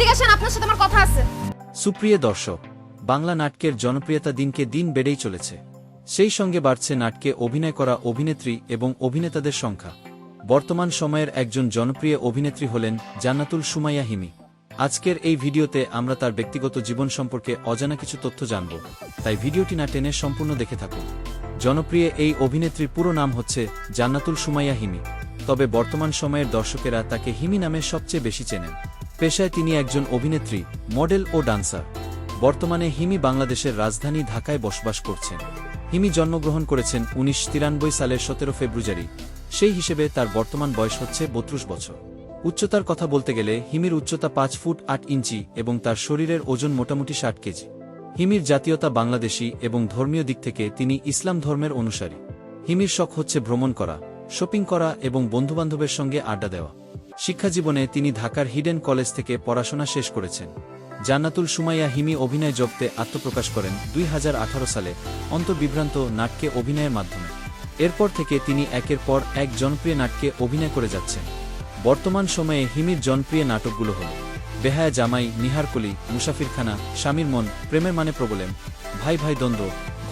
এদিকে আসেন, আপনার সাথে আমার কথা আছে। সুপ্রিয় দর্শক, বাংলা নাটকের জনপ্রিয়তা দিনকে দিন বেড়েই চলেছে। সেই সঙ্গে বাড়ছে নাটকে অভিনয় করা অভিনেত্রী এবং অভিনেতাদের সংখ্যা। বর্তমান সময়ের একজন জনপ্রিয় অভিনেত্রী হলেন জান্নাতুল সুমাইয়া হিমি। আজকের এই ভিডিওতে আমরা তার ব্যক্তিগত জীবন সম্পর্কে অজানা কিছু তথ্য জানব। তাই ভিডিওটি না টেনে সম্পূর্ণ দেখে থাকুন। জনপ্রিয় এই অভিনেত্রীর পুরো নাম হচ্ছে জান্নাতুল সুমাইয়া হিমি। তবে বর্তমান সময়ের দর্শকেরা তাকে হিমি নামে সবচেয়ে বেশি চেনেন। পেশায় তিনি একজন অভিনেত্রী, মডেল ও ডান্সার। বর্তমানে হিমি বাংলাদেশের রাজধানী ঢাকায় বসবাস করছেন। হিমি জন্মগ্রহণ করেছেন উনিশ তিরানব্বই সালের সতেরো ফেব্রুয়ারি। সেই হিসেবে তার বর্তমান বয়স হচ্ছে বত্রিশ বছর। উচ্চতার কথা বলতে গেলে হিমির উচ্চতা পাঁচ ফুট আট ইঞ্চি এবং তার শরীরের ওজন মোটামুটি ষাট কেজি। হিমির জাতীয়তা বাংলাদেশি এবং ধর্মীয় দিক থেকে তিনি ইসলাম ধর্মের অনুসারী। হিমির শখ হচ্ছে ভ্রমণ করা, শপিং করা এবং বন্ধুবান্ধবের সঙ্গে আড্ডা দেওয়া। শিক্ষাজীবনে তিনি ঢাকার হিডেন কলেজ থেকে পড়াশোনা শেষ করেছেন। জান্নাতুল সুমাইয়া হিমি অভিনয় জগতে আত্মপ্রকাশ করেন দুই হাজার আঠারো সালে অন্তর্বিভ্রান্ত নাটকে অভিনয়ের মাধ্যমে। এরপর থেকে তিনি একের পর এক জনপ্রিয় নাটকে অভিনয় করে যাচ্ছেন। বর্তমান সময়ে হিমির জনপ্রিয় নাটকগুলো হল বেহায়া জামাই নিহারকলি মুসাফিরখানা স্বামীর মন, প্রেমের মানে প্রবলেম, ভাই ভাই দ্বন্দ্ব,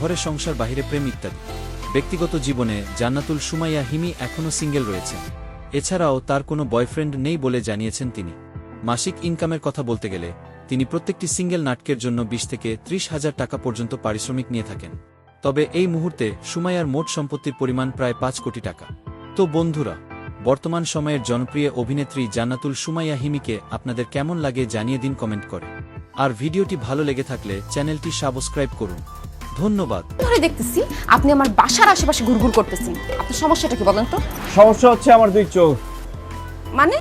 ঘরে সংসার, বাহিরে প্রেম ইত্যাদি। ব্যক্তিগত জীবনে জান্নাতুল সুমাইয়া হিমি এখনও সিঙ্গেল রয়েছেন। এছাড়াও তার কোনো বয়ফ্রেন্ড নেই বলে জানিয়েছেন তিনি। মাসিক ইনকামের কথা বলতে গেলে, তিনি প্রত্যেকটি সিঙ্গেল নাটকের জন্য বিশ থেকে ত্রিশ হাজার টাকা পর্যন্ত পারিশ্রমিক নিয়ে থাকেন। তবে এই মুহূর্তে সুমাইয়ার মোট সম্পত্তির পরিমাণ প্রায় পাঁচ কোটি টাকা। তো বন্ধুরা, বর্তমান সময়ের জনপ্রিয় অভিনেত্রী জান্নাতুল সুমাইয়া হিমিকে আপনাদের কেমন লাগে জানিয়ে দিন কমেন্ট করে। আর ভিডিওটি ভালো লেগে থাকলে চ্যানেলটি সাবস্ক্রাইব করুন। ধন্যবাদ। ধরে দেখতেছি আপনি আমার বাসার আশেপাশে ঘুরঘুর করতেছেন। আপনার সমস্যাটা কি বলেন তো? সমস্যা হচ্ছে আমার দুই চোখ। মানে?